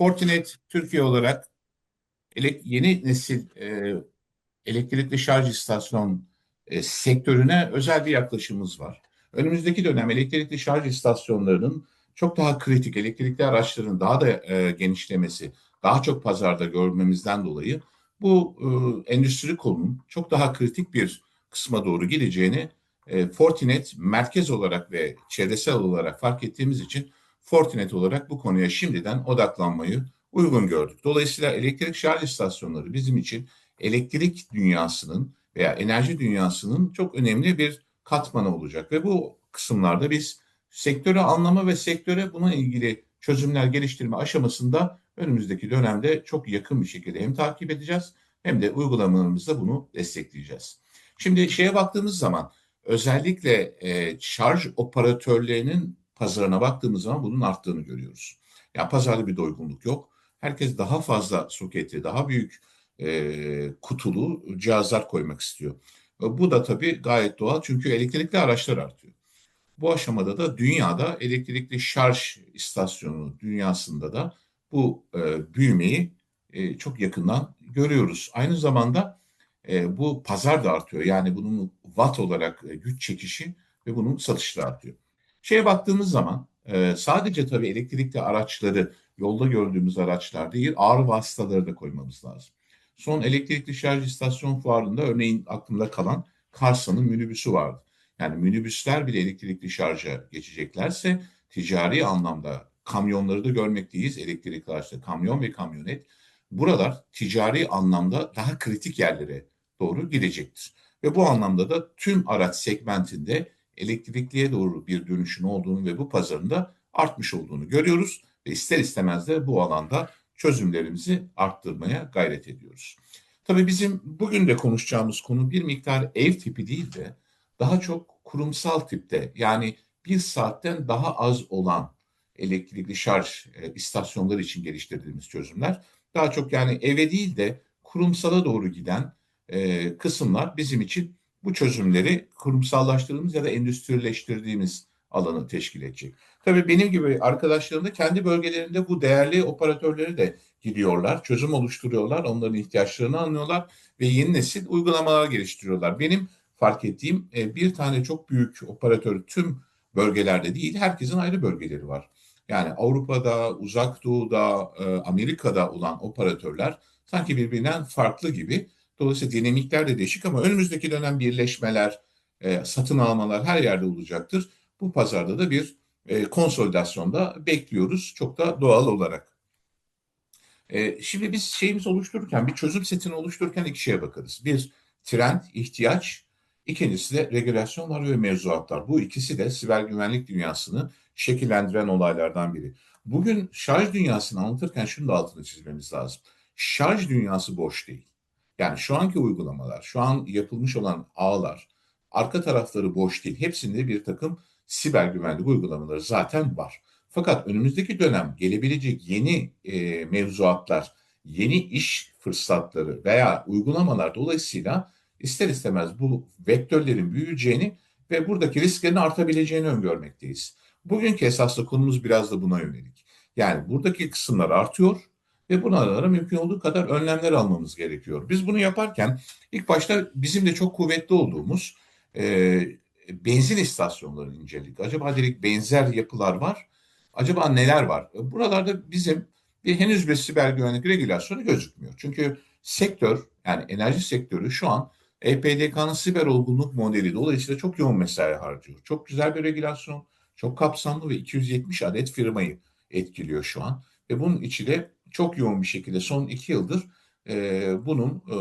Fortinet Türkiye olarak yeni nesil e, elektrikli şarj istasyon e, sektörüne özel bir yaklaşımımız var. Önümüzdeki dönem elektrikli şarj istasyonlarının çok daha kritik, elektrikli araçların daha da e, genişlemesi, daha çok pazarda görmemizden dolayı bu e, endüstri kolunun çok daha kritik bir kısma doğru gideceğini e, Fortinet merkez olarak ve çevresel olarak fark ettiğimiz için Fortinet olarak bu konuya şimdiden odaklanmayı uygun gördük. Dolayısıyla elektrik şarj istasyonları bizim için elektrik dünyasının veya enerji dünyasının çok önemli bir katmanı olacak ve bu kısımlarda biz sektörü anlama ve sektöre buna ilgili çözümler geliştirme aşamasında önümüzdeki dönemde çok yakın bir şekilde hem takip edeceğiz hem de uygulamalarımızda bunu destekleyeceğiz. Şimdi şeye baktığımız zaman özellikle e, şarj operatörlerinin pazarına baktığımız zaman bunun arttığını görüyoruz. Ya pazarda bir doygunluk yok. Herkes daha fazla soketi, daha büyük e, kutulu cihazlar koymak istiyor. E, Bu da tabii gayet doğal çünkü elektrikli araçlar artıyor. Bu aşamada da dünyada elektrikli şarj istasyonu dünyasında da bu e, büyümeyi e, çok yakından görüyoruz. Aynı zamanda e, bu pazar da artıyor. Yani bunun watt olarak e, güç çekişi ve bunun satışları artıyor. Şeye baktığımız zaman e, sadece tabii elektrikli araçları yolda gördüğümüz araçlar değil ağır vasıtaları da koymamız lazım. Son elektrikli şarj istasyon fuarında örneğin aklımda kalan Karsa'nın minibüsü vardı. Yani minibüsler bile elektrikli şarja geçeceklerse ticari anlamda kamyonları da görmekteyiz. Elektrikli araçta kamyon ve kamyonet. Buralar ticari anlamda daha kritik yerlere doğru gidecektir. Ve bu anlamda da tüm araç segmentinde elektrikliye doğru bir dönüşün olduğunu ve bu pazarında artmış olduğunu görüyoruz. Ve ister istemez de bu alanda çözümlerimizi arttırmaya gayret ediyoruz. Tabii bizim bugün de konuşacağımız konu bir miktar ev tipi değil de daha çok kurumsal tipte yani bir saatten daha az olan elektrikli şarj e, istasyonları için geliştirdiğimiz çözümler. Daha çok yani eve değil de kurumsala doğru giden e, kısımlar bizim için bu çözümleri kurumsallaştırdığımız ya da endüstrileştirdiğimiz alanı teşkil edecek. Tabii benim gibi arkadaşlarım da kendi bölgelerinde bu değerli operatörleri de gidiyorlar, çözüm oluşturuyorlar, onların ihtiyaçlarını anlıyorlar ve yeni nesil uygulamalar geliştiriyorlar. Benim fark ettiğim e, bir tane çok büyük operatör tüm bölgelerde değil, herkesin ayrı bölgeleri var. Yani Avrupa'da, Uzak Doğu'da, e, Amerika'da olan operatörler sanki birbirinden farklı gibi. Dolayısıyla dinamikler de değişik ama önümüzdeki dönem birleşmeler, e, satın almalar her yerde olacaktır. Bu pazarda da bir e, konsolidasyonda bekliyoruz çok da doğal olarak. E, şimdi biz şeyimizi oluştururken, bir çözüm setini oluştururken iki şeye bakarız. Bir, trend, ihtiyaç. İkincisi de regülasyon var ve mevzuatlar. Bu ikisi de siber güvenlik dünyasını şekillendiren olaylardan biri. Bugün şarj dünyasını anlatırken şunu da altını çizmemiz lazım. Şarj dünyası boş değil. Yani şu anki uygulamalar, şu an yapılmış olan ağlar, arka tarafları boş değil. Hepsinde bir takım siber güvenlik uygulamaları zaten var. Fakat önümüzdeki dönem gelebilecek yeni e, mevzuatlar, yeni iş fırsatları veya uygulamalar dolayısıyla ister istemez bu vektörlerin büyüyeceğini ve buradaki risklerin artabileceğini öngörmekteyiz. Bugünkü esaslı konumuz biraz da buna yönelik. Yani buradaki kısımlar artıyor ve bunlara mümkün olduğu kadar önlemler almamız gerekiyor. Biz bunu yaparken ilk başta bizim de çok kuvvetli olduğumuz e, benzin istasyonlarını inceledik. Acaba dedik benzer yapılar var. Acaba neler var? Buralarda bizim bir henüz bir siber güvenlik regülasyonu gözükmüyor. Çünkü sektör yani enerji sektörü şu an EPDK'nın siber olgunluk modeli dolayısıyla çok yoğun mesai harcıyor. Çok güzel bir regülasyon, çok kapsamlı ve 270 adet firmayı etkiliyor şu an. Ve bunun içi de çok yoğun bir şekilde son iki yıldır e, bunun e,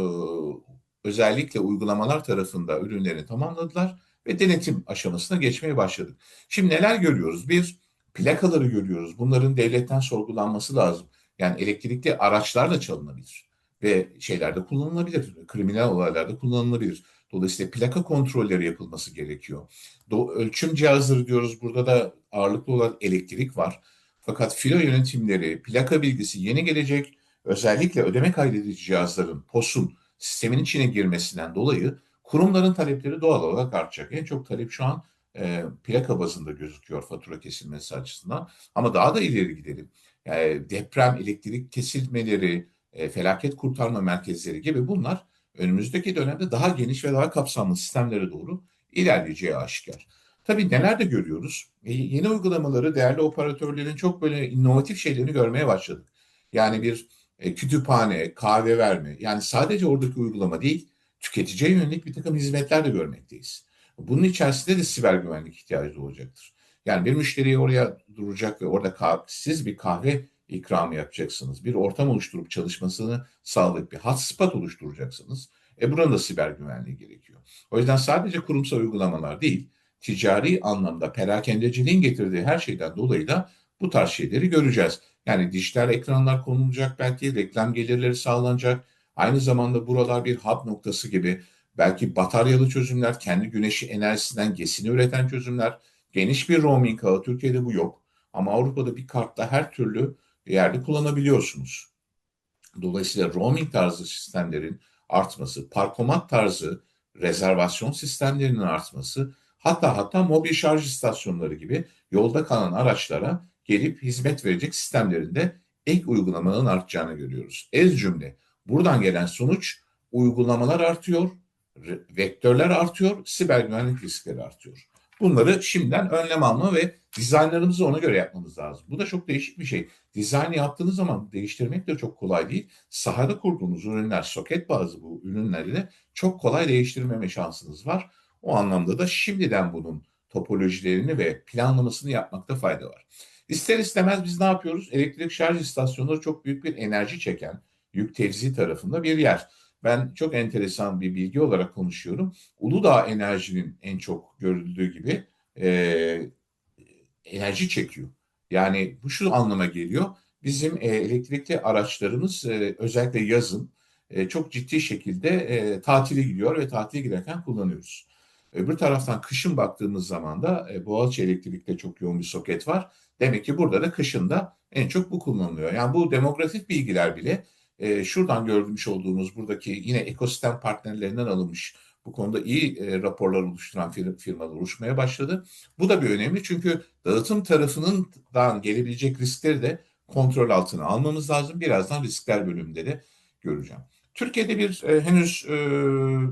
özellikle uygulamalar tarafında ürünlerini tamamladılar ve denetim aşamasına geçmeye başladık. Şimdi neler görüyoruz? Bir, plakaları görüyoruz. Bunların devletten sorgulanması lazım. Yani elektrikli araçlar da çalınabilir ve şeylerde kullanılabilir. Kriminal olaylarda kullanılabilir. Dolayısıyla plaka kontrolleri yapılması gerekiyor. Do ölçüm cihazları diyoruz. Burada da ağırlıklı olan elektrik var. Fakat filo yönetimleri, plaka bilgisi yeni gelecek. Özellikle ödeme kaydedici cihazların, POS'un sistemin içine girmesinden dolayı kurumların talepleri doğal olarak artacak. En çok talep şu an e, plaka bazında gözüküyor fatura kesilmesi açısından. Ama daha da ileri gidelim. e, deprem, elektrik kesilmeleri, e, felaket kurtarma merkezleri gibi bunlar önümüzdeki dönemde daha geniş ve daha kapsamlı sistemlere doğru ilerleyeceği aşikar. Tabii neler de görüyoruz. E, yeni uygulamaları değerli operatörlerin çok böyle inovatif şeylerini görmeye başladık. Yani bir e, kütüphane, kahve verme yani sadece oradaki uygulama değil tüketiciye yönelik bir takım hizmetler de görmekteyiz. Bunun içerisinde de siber güvenlik ihtiyacı olacaktır. Yani bir müşteriyi oraya duracak ve orada siz bir kahve ikramı yapacaksınız. Bir ortam oluşturup çalışmasını sağlayıp bir hotspot oluşturacaksınız. E buranın da siber güvenliği gerekiyor. O yüzden sadece kurumsal uygulamalar değil, ticari anlamda perakendeciliğin getirdiği her şeyden dolayı da bu tarz şeyleri göreceğiz. Yani dijital ekranlar konulacak belki, reklam gelirleri sağlanacak. Aynı zamanda buralar bir hub noktası gibi belki bataryalı çözümler, kendi güneşi enerjisinden gesini üreten çözümler, geniş bir roaming ağı. Türkiye'de bu yok. Ama Avrupa'da bir kartta her türlü yerde kullanabiliyorsunuz. Dolayısıyla roaming tarzı sistemlerin artması, parkomat tarzı rezervasyon sistemlerinin artması, hatta hatta mobil şarj istasyonları gibi yolda kalan araçlara gelip hizmet verecek sistemlerinde ek uygulamaların artacağını görüyoruz. Ez cümle buradan gelen sonuç uygulamalar artıyor, vektörler artıyor, siber güvenlik riskleri artıyor. Bunları şimdiden önlem alma ve dizaynlarımızı ona göre yapmamız lazım. Bu da çok değişik bir şey. Dizayn yaptığınız zaman değiştirmek de çok kolay değil. Sahada kurduğunuz ürünler, soket bazı bu ürünleri de çok kolay değiştirmeme şansınız var. O anlamda da şimdiden bunun topolojilerini ve planlamasını yapmakta fayda var. İster istemez biz ne yapıyoruz? Elektrik şarj istasyonları çok büyük bir enerji çeken yük tevzi tarafında bir yer. Ben çok enteresan bir bilgi olarak konuşuyorum. Uludağ enerjinin en çok görüldüğü gibi e, enerji çekiyor. Yani bu şu anlama geliyor. Bizim e, elektrikli araçlarımız e, özellikle yazın e, çok ciddi şekilde e, tatile gidiyor ve tatile giderken kullanıyoruz. Öbür taraftan kışın baktığımız zaman da e, Boğaziçi Elektrik'te çok yoğun bir soket var. Demek ki burada da kışın da en çok bu kullanılıyor. Yani bu demografik bilgiler bile e, şuradan görmüş olduğumuz buradaki yine ekosistem partnerlerinden alınmış bu konuda iyi e, raporlar oluşturan fir firmalar oluşmaya başladı. Bu da bir önemli çünkü dağıtım tarafından gelebilecek riskleri de kontrol altına almamız lazım. Birazdan riskler bölümünde de göreceğim. Türkiye'de bir e, henüz e,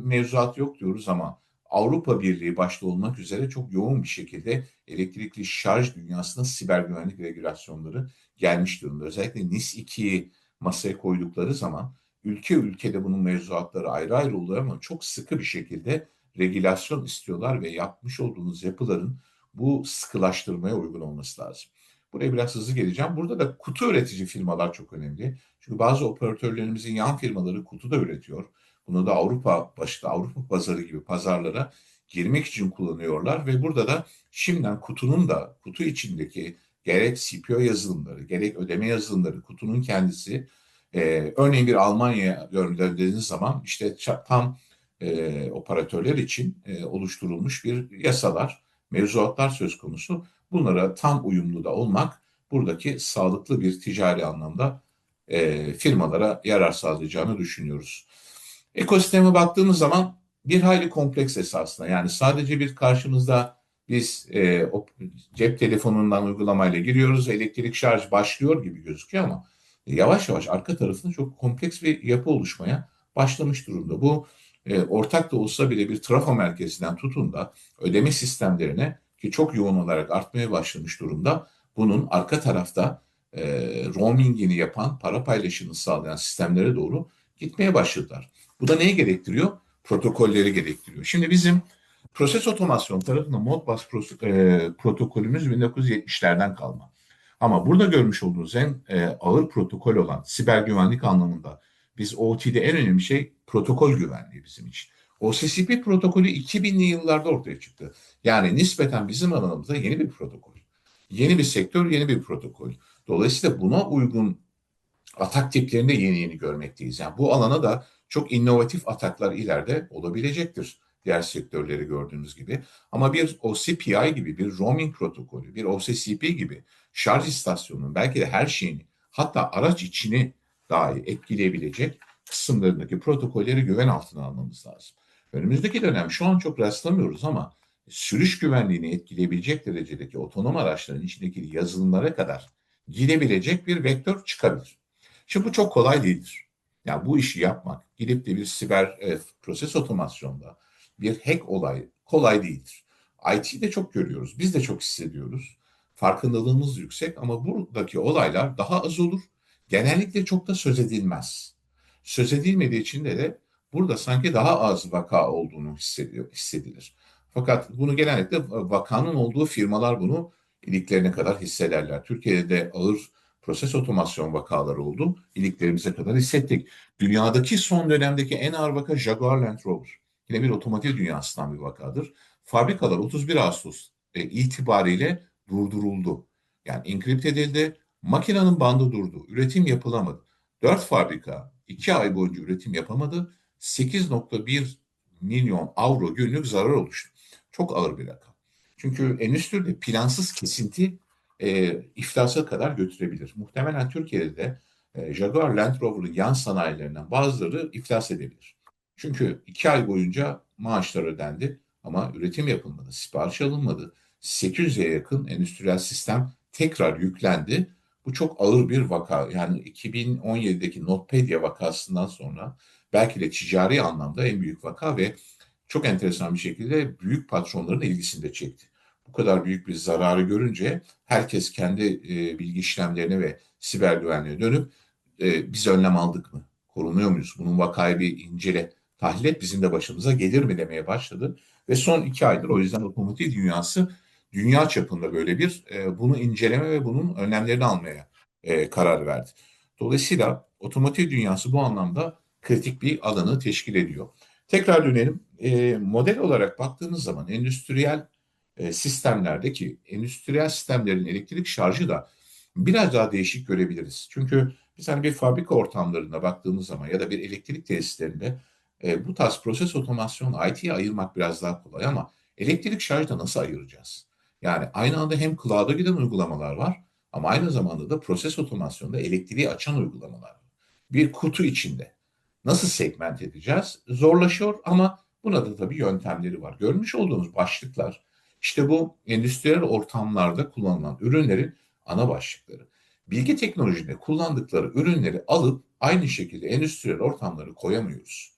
mevzuat yok diyoruz ama Avrupa Birliği başta olmak üzere çok yoğun bir şekilde elektrikli şarj dünyasında siber güvenlik regülasyonları gelmiş durumda. Özellikle NIS 2'yi masaya koydukları zaman ülke ülkede bunun mevzuatları ayrı ayrı oluyor ama çok sıkı bir şekilde regülasyon istiyorlar ve yapmış olduğunuz yapıların bu sıkılaştırmaya uygun olması lazım. Buraya biraz hızlı geleceğim. Burada da kutu üretici firmalar çok önemli. Çünkü bazı operatörlerimizin yan firmaları kutu da üretiyor. Bunu da Avrupa başta Avrupa pazarı gibi pazarlara girmek için kullanıyorlar ve burada da şimdiden kutunun da kutu içindeki gerek CPO yazılımları, gerek ödeme yazılımları, kutunun kendisi e, örneğin bir Almanya'ya gönderdiğiniz zaman işte tam e, operatörler için e, oluşturulmuş bir yasalar, mevzuatlar söz konusu. Bunlara tam uyumlu da olmak buradaki sağlıklı bir ticari anlamda e, firmalara yarar sağlayacağını düşünüyoruz. Ekosisteme baktığımız zaman bir hayli kompleks esasında. Yani sadece bir karşımızda biz e, o cep telefonundan uygulamayla giriyoruz, elektrik şarj başlıyor gibi gözüküyor ama yavaş yavaş arka tarafında çok kompleks bir yapı oluşmaya başlamış durumda. Bu e, ortak da olsa bile bir trafo merkezinden tutun da ödeme sistemlerine ki çok yoğun olarak artmaya başlamış durumda. Bunun arka tarafta e, roamingini yapan, para paylaşımını sağlayan sistemlere doğru gitmeye başladılar. Bu da neyi gerektiriyor? Protokolleri gerektiriyor. Şimdi bizim proses otomasyon tarafında Modbus e, protokolümüz 1970'lerden kalma. Ama burada görmüş olduğunuz en e, ağır protokol olan siber güvenlik anlamında biz OT'de en önemli şey protokol güvenliği bizim için. OCCP protokolü 2000'li yıllarda ortaya çıktı. Yani nispeten bizim alanımızda yeni bir protokol. Yeni bir sektör, yeni bir protokol. Dolayısıyla buna uygun atak tiplerini yeni yeni görmekteyiz. Yani bu alana da çok inovatif ataklar ileride olabilecektir diğer sektörleri gördüğünüz gibi. Ama bir OCPI gibi, bir roaming protokolü, bir OCCP gibi şarj istasyonunun belki de her şeyini hatta araç içini dahi etkileyebilecek kısımlarındaki protokolleri güven altına almamız lazım. Önümüzdeki dönem şu an çok rastlamıyoruz ama sürüş güvenliğini etkileyebilecek derecedeki otonom araçların içindeki yazılımlara kadar gidebilecek bir vektör çıkabilir. Şimdi bu çok kolay değildir. Yani bu işi yapmak, gidip de bir siber e, proses otomasyonda bir hack olayı kolay değildir. IT'de çok görüyoruz, biz de çok hissediyoruz. Farkındalığımız yüksek ama buradaki olaylar daha az olur. Genellikle çok da söz edilmez. Söz edilmediği için de, de burada sanki daha az vaka olduğunu hissediyor, hissedilir. Fakat bunu genellikle vakanın olduğu firmalar bunu iliklerine kadar hissederler. Türkiye'de de ağır proses otomasyon vakaları oldu. İliklerimize kadar hissettik. Dünyadaki son dönemdeki en ağır vaka Jaguar Land Rover. Yine bir otomotiv dünyasından bir vakadır. Fabrikalar 31 Ağustos e, itibariyle durduruldu. Yani enkript edildi. Makinenin bandı durdu. Üretim yapılamadı. 4 fabrika 2 ay boyunca üretim yapamadı. 8.1 milyon avro günlük zarar oluştu. Çok ağır bir rakam. Çünkü endüstride plansız kesinti e, iflasa kadar götürebilir. Muhtemelen Türkiye'de de e, Jaguar Land Rover'ın yan sanayilerinden bazıları iflas edebilir. Çünkü iki ay boyunca maaşlar ödendi ama üretim yapılmadı, sipariş alınmadı. 800'e yakın endüstriyel sistem tekrar yüklendi. Bu çok ağır bir vaka. Yani 2017'deki Notpedia vakasından sonra belki de ticari anlamda en büyük vaka ve çok enteresan bir şekilde büyük patronların ilgisini de çekti. Bu kadar büyük bir zararı görünce herkes kendi e, bilgi işlemlerine ve siber güvenliğe dönüp e, biz önlem aldık mı? Korunuyor muyuz? Bunun vakayı bir incele, tahlil et bizim de başımıza gelir mi demeye başladı. Ve son iki aydır o yüzden otomotiv dünyası dünya çapında böyle bir e, bunu inceleme ve bunun önlemlerini almaya e, karar verdi. Dolayısıyla otomotiv dünyası bu anlamda kritik bir alanı teşkil ediyor. Tekrar dönelim. E, model olarak baktığınız zaman endüstriyel e, sistemlerdeki endüstriyel sistemlerin elektrik şarjı da biraz daha değişik görebiliriz. Çünkü biz hani bir fabrika ortamlarında baktığımız zaman ya da bir elektrik tesislerinde e, bu tarz proses otomasyon IT'ye ayırmak biraz daha kolay ama elektrik şarjda nasıl ayıracağız? Yani aynı anda hem cloud'a giden uygulamalar var ama aynı zamanda da proses otomasyonda elektriği açan uygulamalar var. Bir kutu içinde nasıl segment edeceğiz? Zorlaşıyor ama buna da tabii yöntemleri var. Görmüş olduğunuz başlıklar işte bu endüstriyel ortamlarda kullanılan ürünlerin ana başlıkları. Bilgi teknolojide kullandıkları ürünleri alıp aynı şekilde endüstriyel ortamları koyamıyoruz.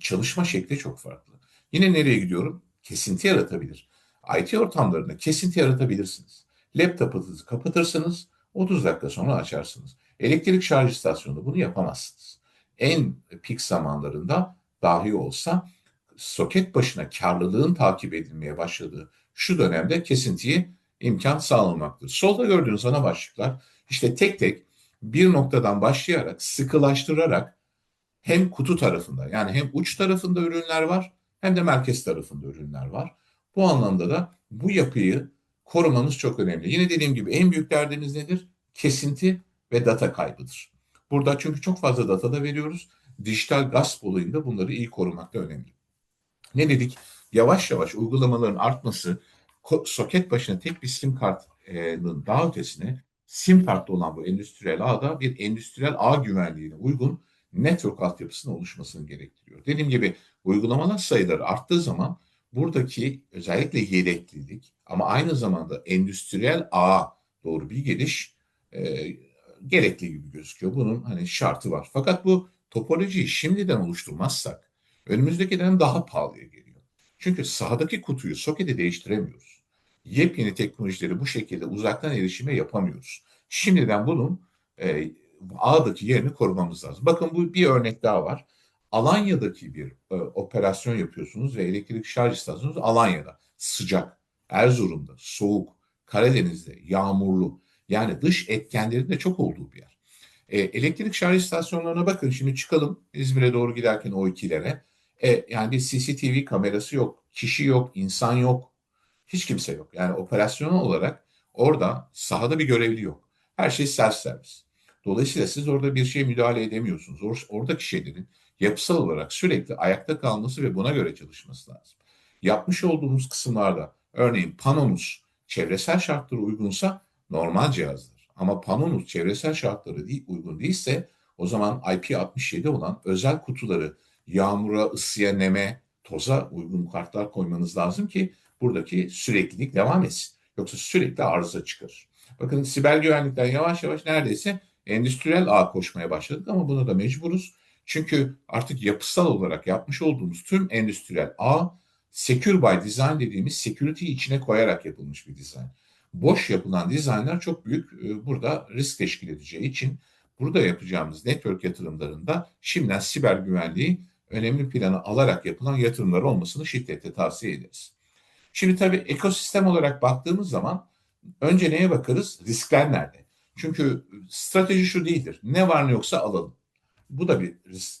Çalışma şekli çok farklı. Yine nereye gidiyorum? Kesinti yaratabilir. IT ortamlarında kesinti yaratabilirsiniz. Laptopunuzu kapatırsınız, 30 dakika sonra açarsınız. Elektrik şarj istasyonunda bunu yapamazsınız. En pik zamanlarında dahi olsa soket başına karlılığın takip edilmeye başladığı şu dönemde kesintiyi imkan sağlamaktır. Solda gördüğünüz ana başlıklar işte tek tek bir noktadan başlayarak sıkılaştırarak hem kutu tarafında yani hem uç tarafında ürünler var hem de merkez tarafında ürünler var. Bu anlamda da bu yapıyı korumanız çok önemli. Yine dediğim gibi en büyük derdiniz nedir? Kesinti ve data kaybıdır. Burada çünkü çok fazla data da veriyoruz. Dijital gasp olayında bunları iyi korumak da önemli. Ne dedik? Yavaş yavaş uygulamaların artması soket başına tek bir sim kartının daha ötesine sim kartlı olan bu endüstriyel ağda bir endüstriyel ağ güvenliğine uygun network altyapısının oluşmasını gerektiriyor. Dediğim gibi uygulamalar sayıları arttığı zaman buradaki özellikle yedeklilik ama aynı zamanda endüstriyel ağ doğru bir geliş e, gerekli gibi gözüküyor. Bunun hani şartı var. Fakat bu topolojiyi şimdiden oluşturmazsak önümüzdeki dönem daha pahalıya geliyor. Çünkü sahadaki kutuyu, soketi değiştiremiyoruz. Yepyeni teknolojileri bu şekilde uzaktan erişime yapamıyoruz. Şimdiden bunun e, ağdaki yerini korumamız lazım. Bakın bu bir örnek daha var. Alanya'daki bir e, operasyon yapıyorsunuz ve elektrik şarj istasyonunuz Alanya'da. Sıcak, Erzurum'da, soğuk, Karadeniz'de, yağmurlu. Yani dış etkenlerin de çok olduğu bir yer. E, elektrik şarj istasyonlarına bakın. Şimdi çıkalım İzmir'e doğru giderken o ikilere. E, yani bir CCTV kamerası yok, kişi yok, insan yok, hiç kimse yok. Yani operasyonel olarak orada sahada bir görevli yok. Her şey self servis. Dolayısıyla siz orada bir şeye müdahale edemiyorsunuz. Or oradaki şeylerin yapısal olarak sürekli ayakta kalması ve buna göre çalışması lazım. Yapmış olduğumuz kısımlarda örneğin panomuz çevresel şartlara uygunsa normal cihazdır. Ama panomuz çevresel şartlara değil, uygun değilse o zaman IP67 olan özel kutuları yağmura, ısıya, neme, toza uygun kartlar koymanız lazım ki buradaki süreklilik devam etsin. Yoksa sürekli arıza çıkar. Bakın siber güvenlikten yavaş yavaş neredeyse endüstriyel ağ koşmaya başladık ama buna da mecburuz. Çünkü artık yapısal olarak yapmış olduğumuz tüm endüstriyel ağ secure by design dediğimiz security içine koyarak yapılmış bir dizayn. Boş yapılan dizaynlar çok büyük e, burada risk teşkil edeceği için burada yapacağımız network yatırımlarında şimdiden siber güvenliği önemli planı alarak yapılan yatırımlar olmasını şiddetle tavsiye ederiz. Şimdi tabii ekosistem olarak baktığımız zaman önce neye bakarız? Riskler nerede? Çünkü strateji şu değildir. Ne var ne yoksa alalım. Bu da bir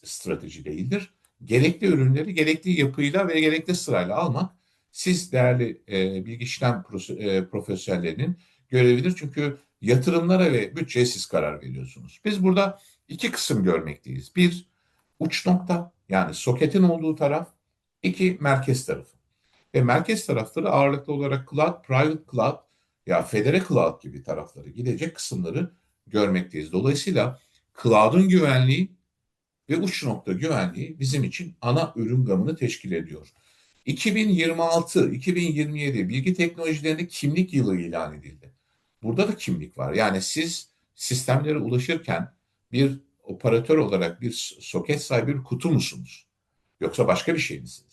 strateji değildir. Gerekli ürünleri gerekli yapıyla ve gerekli sırayla almak siz değerli e, bilgi işlem e, profesyonellerinin görevidir. Çünkü yatırımlara ve bütçeye siz karar veriyorsunuz. Biz burada iki kısım görmekteyiz. Bir, uç nokta yani soketin olduğu taraf. iki merkez tarafı. Ve merkez tarafları ağırlıklı olarak cloud, private cloud ya federe cloud gibi tarafları gidecek kısımları görmekteyiz. Dolayısıyla cloud'un güvenliği ve uç nokta güvenliği bizim için ana ürün gamını teşkil ediyor. 2026-2027 bilgi teknolojilerinde kimlik yılı ilan edildi. Burada da kimlik var. Yani siz sistemlere ulaşırken bir operatör olarak bir soket sahibi bir kutu musunuz? Yoksa başka bir şey misiniz?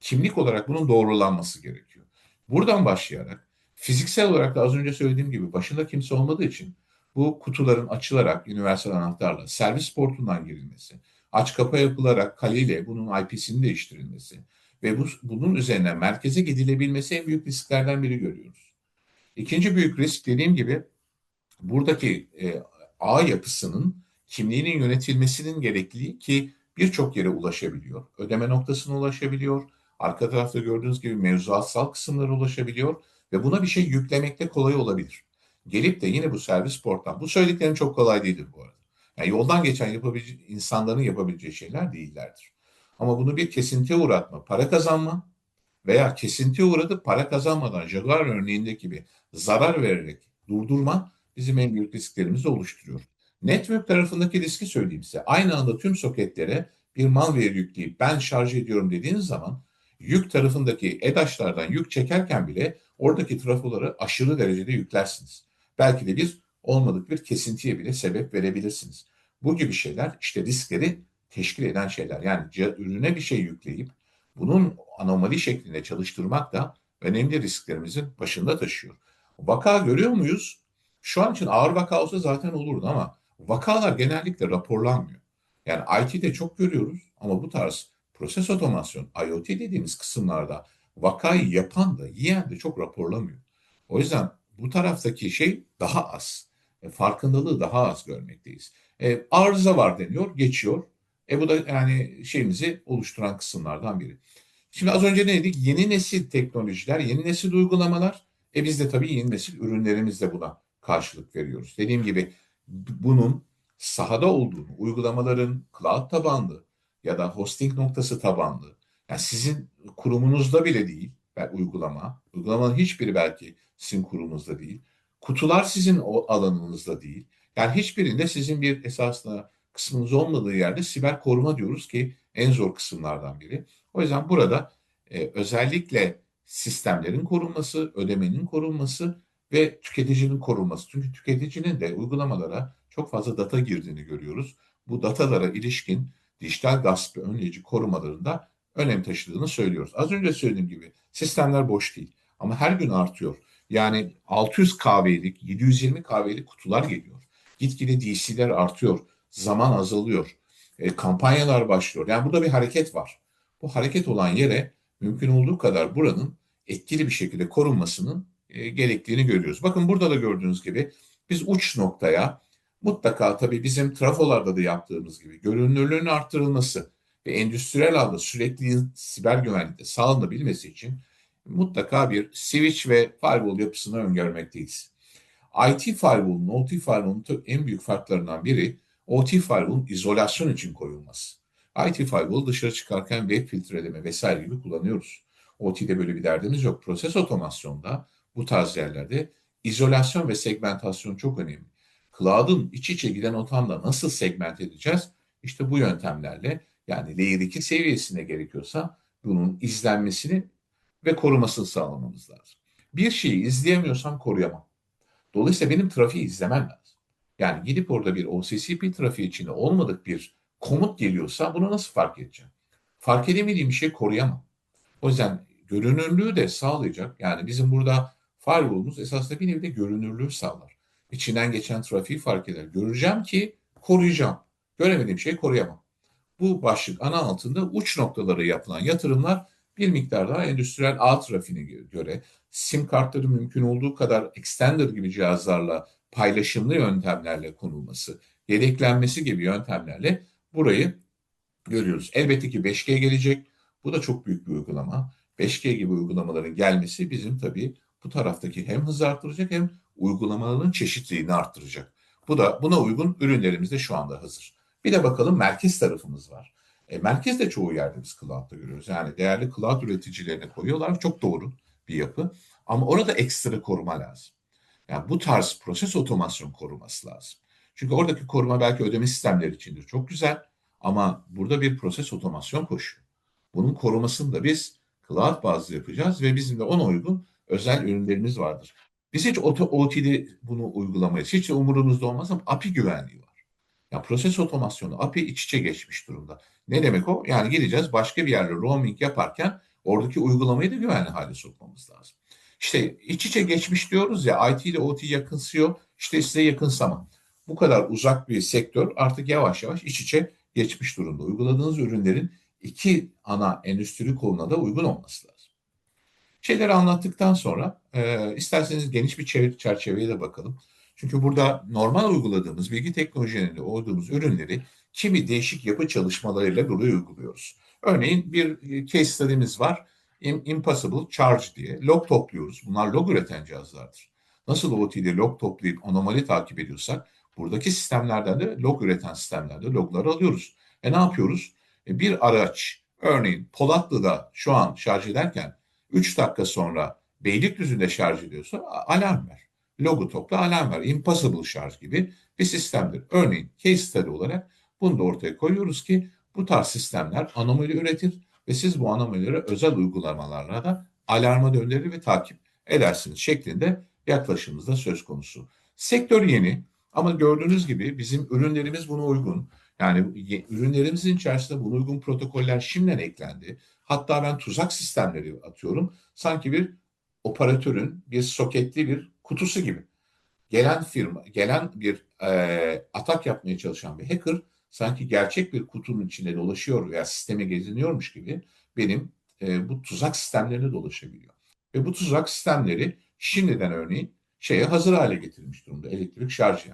Kimlik olarak bunun doğrulanması gerekiyor. Buradan başlayarak fiziksel olarak da az önce söylediğim gibi başında kimse olmadığı için bu kutuların açılarak universal anahtarla servis portundan girilmesi, aç kapa yapılarak kaleyle bunun IP'sinin değiştirilmesi ve bu, bunun üzerine merkeze gidilebilmesi en büyük risklerden biri görüyoruz. İkinci büyük risk dediğim gibi buradaki e, ağ yapısının kimliğinin yönetilmesinin gerekliliği ki birçok yere ulaşabiliyor. Ödeme noktasına ulaşabiliyor. Arka tarafta gördüğünüz gibi mevzuatsal kısımlara ulaşabiliyor ve buna bir şey yüklemekte kolay olabilir. Gelip de yine bu servis porttan, bu söylediklerim çok kolay değildir bu arada. Yani yoldan geçen yapabileceği, insanların yapabileceği şeyler değillerdir. Ama bunu bir kesintiye uğratma, para kazanma veya kesintiye uğradı para kazanmadan Jaguar örneğindeki gibi zarar vererek durdurma bizim en büyük risklerimizi oluşturuyor. Network tarafındaki riski söyleyeyim size. Aynı anda tüm soketlere bir malware yükleyip ben şarj ediyorum dediğiniz zaman yük tarafındaki EDAŞ'lardan yük çekerken bile oradaki trafoları aşırı derecede yüklersiniz. Belki de bir olmadık bir kesintiye bile sebep verebilirsiniz. Bu gibi şeyler işte riskleri teşkil eden şeyler. Yani ürüne bir şey yükleyip bunun anomali şeklinde çalıştırmak da önemli risklerimizin başında taşıyor. Vaka görüyor muyuz? Şu an için ağır vaka olsa zaten olurdu ama vakalar genellikle raporlanmıyor. Yani IT'de çok görüyoruz ama bu tarz proses otomasyon, IoT dediğimiz kısımlarda vakayı yapan da yiyen de çok raporlamıyor. O yüzden bu taraftaki şey daha az. E, farkındalığı daha az görmekteyiz. E, arıza var deniyor, geçiyor. E bu da yani şeyimizi oluşturan kısımlardan biri. Şimdi az önce ne dedik? Yeni nesil teknolojiler, yeni nesil uygulamalar. E biz de tabii yeni nesil ürünlerimizle buna karşılık veriyoruz. Dediğim gibi bunun sahada olduğunu, uygulamaların cloud tabanlı ya da hosting noktası tabanlı, yani sizin kurumunuzda bile değil, belki uygulama, uygulamanın hiçbiri belki sizin kurumunuzda değil, kutular sizin o alanınızda değil. Yani hiçbirinde sizin bir esasında kısmınız olmadığı yerde siber koruma diyoruz ki en zor kısımlardan biri. O yüzden burada e, özellikle sistemlerin korunması, ödemenin korunması ve tüketicinin korunması. Çünkü tüketicinin de uygulamalara çok fazla data girdiğini görüyoruz. Bu datalara ilişkin dijital gaspı önleyici korumalarında önem taşıdığını söylüyoruz. Az önce söylediğim gibi sistemler boş değil ama her gün artıyor. Yani 600 kahvelik, 720 kahvelik kutular geliyor. Gitgide DC'ler artıyor, zaman azalıyor, e, kampanyalar başlıyor. Yani burada bir hareket var. Bu hareket olan yere mümkün olduğu kadar buranın etkili bir şekilde korunmasının e, gerektiğini görüyoruz. Bakın burada da gördüğünüz gibi biz uç noktaya mutlaka tabii bizim trafolarda da yaptığımız gibi görünürlüğün arttırılması ve endüstriyel alanda sürekli siber güvenlikte sağlanabilmesi için mutlaka bir switch ve firewall yapısını öngörmekteyiz. IT firewall'un, OT firewall'un en büyük farklarından biri OT firewall'un izolasyon için koyulması. IT firewall dışarı çıkarken web filtreleme vesaire gibi kullanıyoruz. OT'de böyle bir derdimiz yok. Proses otomasyonda bu tarz yerlerde izolasyon ve segmentasyon çok önemli. Cloud'un iç içe giden ortamda nasıl segment edeceğiz? İşte bu yöntemlerle yani layer 2 seviyesine gerekiyorsa bunun izlenmesini ve korumasını sağlamamız lazım. Bir şeyi izleyemiyorsam koruyamam. Dolayısıyla benim trafiği izlemem lazım. Yani gidip orada bir OCCP trafiği içinde olmadık bir komut geliyorsa bunu nasıl fark edeceğim? Fark edemediğim bir şey koruyamam. O yüzden görünürlüğü de sağlayacak. Yani bizim burada firewall'umuz esasında bir nevi de görünürlüğü sağlar. İçinden geçen trafiği fark eder. Göreceğim ki koruyacağım. Göremediğim şeyi koruyamam. Bu başlık ana altında uç noktalara yapılan yatırımlar bir miktar daha endüstriyel ağ trafiğine göre sim kartları mümkün olduğu kadar extender gibi cihazlarla paylaşımlı yöntemlerle konulması, yedeklenmesi gibi yöntemlerle burayı görüyoruz. Elbette ki 5G gelecek. Bu da çok büyük bir uygulama. 5G gibi uygulamaların gelmesi bizim tabii bu taraftaki hem hızı arttıracak hem uygulamaların çeşitliliğini arttıracak. Bu da buna uygun ürünlerimiz de şu anda hazır. Bir de bakalım merkez tarafımız var. E, merkez çoğu yerde biz cloud'da görüyoruz. Yani değerli cloud üreticilerine koyuyorlar. Çok doğru bir yapı. Ama orada ekstra koruma lazım. Yani bu tarz proses otomasyon koruması lazım. Çünkü oradaki koruma belki ödeme sistemleri içindir. Çok güzel. Ama burada bir proses otomasyon koşuyor. Bunun korumasını da biz cloud bazlı yapacağız ve bizim de ona uygun özel ürünlerimiz vardır. Biz hiç OT'de bunu uygulamayız. Hiç umurunuzda olmaz ama API güvenliği var. Ya proses otomasyonu API iç içe geçmiş durumda. Ne demek o? Yani gideceğiz başka bir yerle roaming yaparken oradaki uygulamayı da güvenli hale sokmamız lazım. İşte iç içe geçmiş diyoruz ya IT ile OT yakınsıyor. İşte size yakınsama. Bu kadar uzak bir sektör artık yavaş yavaş iç içe geçmiş durumda. Uyguladığınız ürünlerin iki ana endüstri koluna da uygun olması lazım. Şeyleri anlattıktan sonra e, isterseniz geniş bir çerçeveye de bakalım. Çünkü burada normal uyguladığımız bilgi teknolojilerinde olduğumuz ürünleri kimi değişik yapı çalışmalarıyla buraya uyguluyoruz. Örneğin bir case study'miz var. Impossible Charge diye. Log topluyoruz. Bunlar log üreten cihazlardır. Nasıl OT'de log toplayıp anomali takip ediyorsak buradaki sistemlerden de log üreten sistemlerde logları alıyoruz. E ne yapıyoruz? E bir araç örneğin Polatlı'da şu an şarj ederken 3 dakika sonra Beylikdüzü'nde şarj ediyorsa alarm ver. Logu topla alarm ver. Impossible şarj gibi bir sistemdir. Örneğin case study olarak bunu da ortaya koyuyoruz ki bu tarz sistemler anomali üretir ve siz bu anomalileri özel uygulamalarla da alarma döndürür ve takip edersiniz şeklinde yaklaşımımızda söz konusu. Sektör yeni ama gördüğünüz gibi bizim ürünlerimiz buna uygun. Yani ürünlerimizin içerisinde buna uygun protokoller şimdiden eklendi. Hatta ben tuzak sistemleri atıyorum. Sanki bir operatörün bir soketli bir kutusu gibi. Gelen firma, gelen bir e, atak yapmaya çalışan bir hacker sanki gerçek bir kutunun içinde dolaşıyor veya sisteme geziniyormuş gibi benim e, bu tuzak sistemlerine dolaşabiliyor. Ve bu tuzak sistemleri şimdiden örneğin şeye hazır hale getirilmiş durumda elektrik şarjı.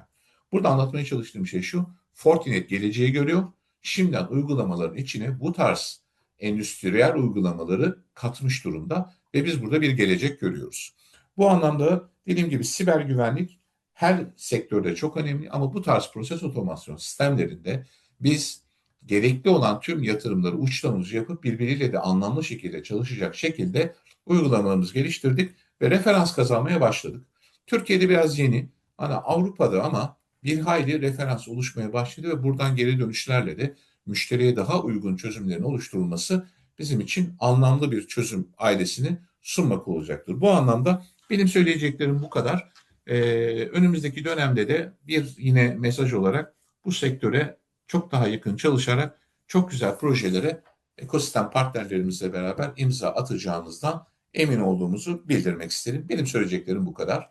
Burada anlatmaya çalıştığım şey şu. Fortinet geleceği görüyor. Şimdiden uygulamaların içine bu tarz endüstriyel uygulamaları katmış durumda ve biz burada bir gelecek görüyoruz. Bu anlamda dediğim gibi siber güvenlik her sektörde çok önemli ama bu tarz proses otomasyon sistemlerinde biz gerekli olan tüm yatırımları uçtan uca yapıp birbiriyle de anlamlı şekilde çalışacak şekilde uygulamalarımızı geliştirdik ve referans kazanmaya başladık. Türkiye'de biraz yeni, hani Avrupa'da ama bir hayli referans oluşmaya başladı ve buradan geri dönüşlerle de müşteriye daha uygun çözümlerin oluşturulması bizim için anlamlı bir çözüm ailesini sunmak olacaktır. Bu anlamda benim söyleyeceklerim bu kadar. Ee, önümüzdeki dönemde de bir yine mesaj olarak bu sektöre çok daha yakın çalışarak çok güzel projelere ekosistem partnerlerimizle beraber imza atacağımızdan emin olduğumuzu bildirmek isterim. Benim söyleyeceklerim bu kadar.